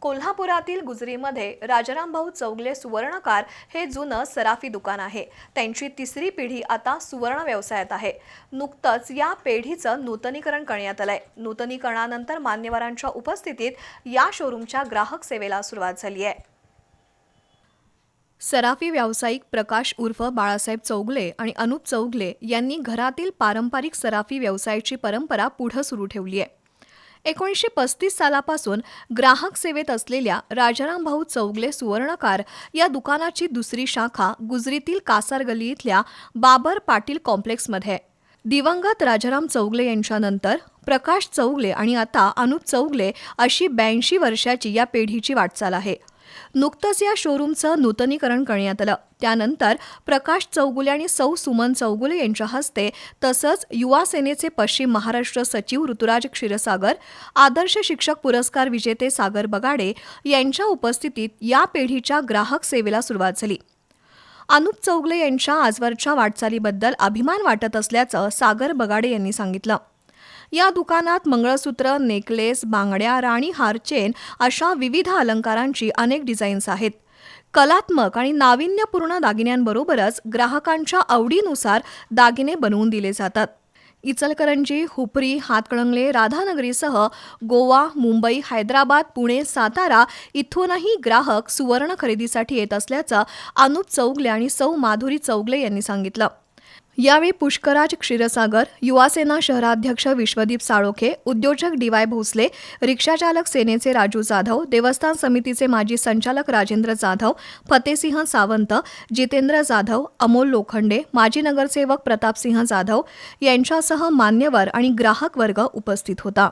कोल्हापुरातील गुजरीमध्ये राजाराम भाऊ चौगले सुवर्णकार हे जुनं सराफी दुकान आहे. त्यांची तिसरी पिढी आता सुवर्ण व्यवसायात आहे. नुकतंच या पेढीचं नूतनीकरण करण्यात आलंय. नूतनीकरणानंतर मान्यवरांच्या उपस्थितीत या शोरूमच्या ग्राहक सेवेला सुरुवात झाली आहे. सराफी व्यावसायिक प्रकाश उर्फ बाळासाहेब चौगले आणि अनुप चौगले यांनी घरातील पारंपरिक सराफी व्यवसायाची परंपरा पुढं सुरू ठेवली आहे. एकोणीसशे पस्तीस सालापासून ग्राहक सेवेत असलेल्या राजाराम भाऊ चौगले सुवर्णकार या दुकानाची दुसरी शाखा गुजरीतील कासार इथल्या बाबर पाटील कॉम्प्लेक्समध्ये. दिवंगत राजाराम चौगले यांच्यानंतर प्रकाश चौगले आणि आता अनुप चौगले अशी ब्याऐंशी वर्षाची या पेढीची वाटचाल आहे. नुकतंच या शोरूमचं नूतनीकरण करण्यात आलं. त्यानंतर प्रकाश चौगुले आणि सौ सुमन चौगुले यांच्या हस्ते तसंच युवा सेनेचे पश्चिम महाराष्ट्र सचिव ऋतुराज क्षीरसागर आदर्श शिक्षक पुरस्कार विजेते सागर बगाडे यांच्या उपस्थितीत या पेढीच्या ग्राहक सेवेला सुरुवात झाली. अनुप चौगले यांच्या आजवरच्या वाटचालीबद्दल अभिमान वाटत असल्याचं सागर बगाडे यांनी सांगितलं. या दुकानात मंगळसूत्र नेकलेस बांगड्या राणी हारचेन अशा विविध अलंकारांची अनेक डिझाईन्स आहेत. कलात्मक आणि नाविन्यपूर्ण दागिन्यांबरोबरच ग्राहकांच्या आवडीनुसार दागिने बनवून दिले जातात. इचलकरंजी हुपरी हातकणंगले राधानगरीसह गोवा मुंबई हैदराबाद पुणे सातारा इथूनही ग्राहक सुवर्ण खरेदीसाठी येत असल्याचं अनुप चौगले आणि सौ माधुरी चौगले यांनी सांगितलं. यावेळी पुष्कराज क्षीरसागर युवासेना शहराध्यक्ष विश्वदीप साळोखे उद्योजक डी वाय भोसले रिक्षाचालक सेनेचे राजू जाधव देवस्थान समितीचे माजी संचालक राजेंद्र जाधव फतेसिंह सावंत जितेंद्र जाधव अमोल लोखंडे माजी नगरसेवक प्रतापसिंह जाधव यांच्यासह मान्यवर आणि ग्राहक वर्ग उपस्थित होता.